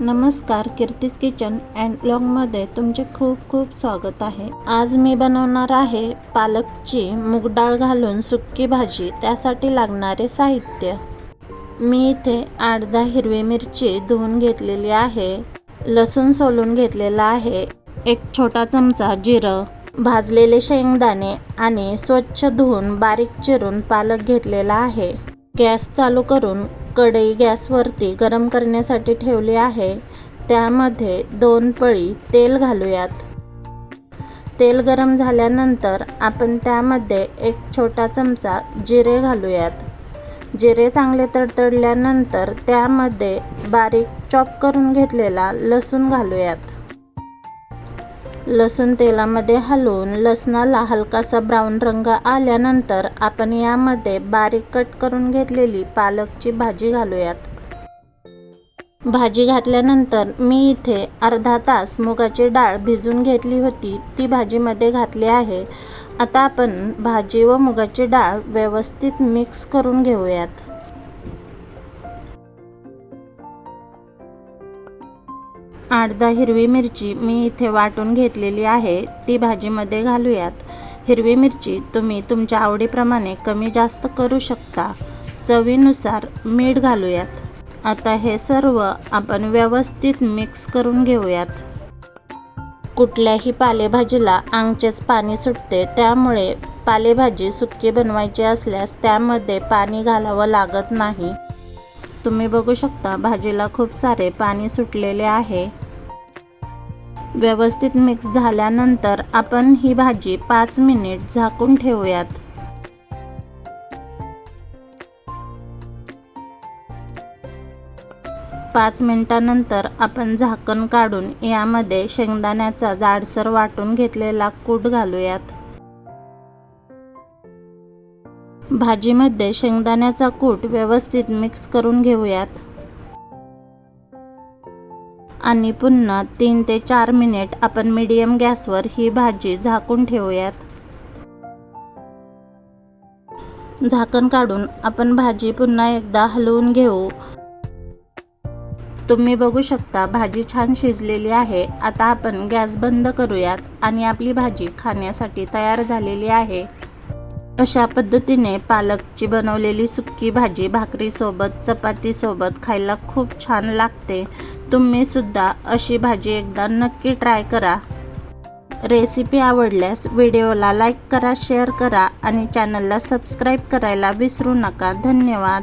नमस्कार Kirti's kitchen and ब्लॉगमध्ये तुमचे खूप खूप स्वागत आहे. आज मी बनवणार आहे पालकची मूग डाळ घालून सुक्की भाजी त्यासाठी लागणारे साहित्य. मी इथे आठ दहा हिरवी मिरची धुवून घेतलेली आहे लसूण सोलून घेतलेला आहे एक छोटा चमचा जिरं भाजलेले शेंगदाणे आणि स्वच्छ धुवून बारीक चिरून पालक घेतलेला आहे. गॅस चालू करून कढई गॅसवरती गरम करण्यासाठी ठेवली आहे. त्यामध्ये दोन पळी तेल घालूयात. तेल गरम झाल्यानंतर आपण त्यामध्ये एक छोटा चमचा जिरे घालूयात. जिरे चांगले तडतडल्यानंतर त्यामध्ये बारीक चॉप करून घेतलेला लसूण घालूयात. लसूण तेलामध्ये हलवून लसणाला हलकासा ब्राऊन रंग आल्यानंतर आपण यामध्ये बारीक कट करून घेतलेली पालकची भाजी घालूयात. भाजी घातल्यानंतर मी इथे अर्धा तास मुगाची डाळ भिजून घेतली होती. ती भाजीमध्ये घातली आहे. आता आपण भाजी व मुगाची डाळ व्यवस्थित मिक्स करून घेऊयात. आठ दहा हिरवी मिरची मी इथे वाटून घेतलेली आहे. ती भाजीमध्ये घालूयात. हिरवी मिरची तुम्ही तुमच्या आवडीप्रमाणे कमी जास्त करू शकता. चवीनुसार मीठ घालूयात. आता हे सर्व आपण व्यवस्थित मिक्स करून घेऊयात. कुठल्याही पालेभाजीला अंगचेच पाणी सुटते त्यामुळे पालेभाजी सुकी बनवायची असल्यास त्यामध्ये पाणी घालावं लागत नाही. तुम्ही बघू शकता भाजीला खूप सारे पाणी सुटलेले आहे. व्यवस्थित मिक्स झाल्यानंतर आपण ही भाजी पाच मिनिट झाकून ठेवूयात. पाच मिनिटानंतर आपण झाकण काढून यामध्ये शेंगदाण्याचा जाडसर वाटून घेतलेला कूट घालूयात. भाजीमध्ये शेंगदाण्याचा कूट व्यवस्थित मिक्स करून घेऊयात. आणि पुन्हा तीन ते चार मिनिट आपण मीडियम गॅसवर ही भाजी झाकून ठेवूयात. झाकण काढून आपण भाजी पुन्हा एकदा हलवून घेऊ. तुम्ही बघू शकता भाजी छान शिजलेली आहे. आता आपण गॅस बंद करूयात आणि आपली भाजी खाण्यासाठी तयार झालेली आहे. अशा पद्धतीने पालकची बनवलेली सुक्की भाजी भाकरीसोबत चपातीसोबत खायला खूप छान लागते. तुम्ही सुद्धा अशी भाजी एकदा नक्की ट्राय करा. रेसिपी आवडल्यास व्हिडिओला लाईक करा शेअर करा आणि चॅनलला सबस्क्राईब करायला विसरू नका. धन्यवाद.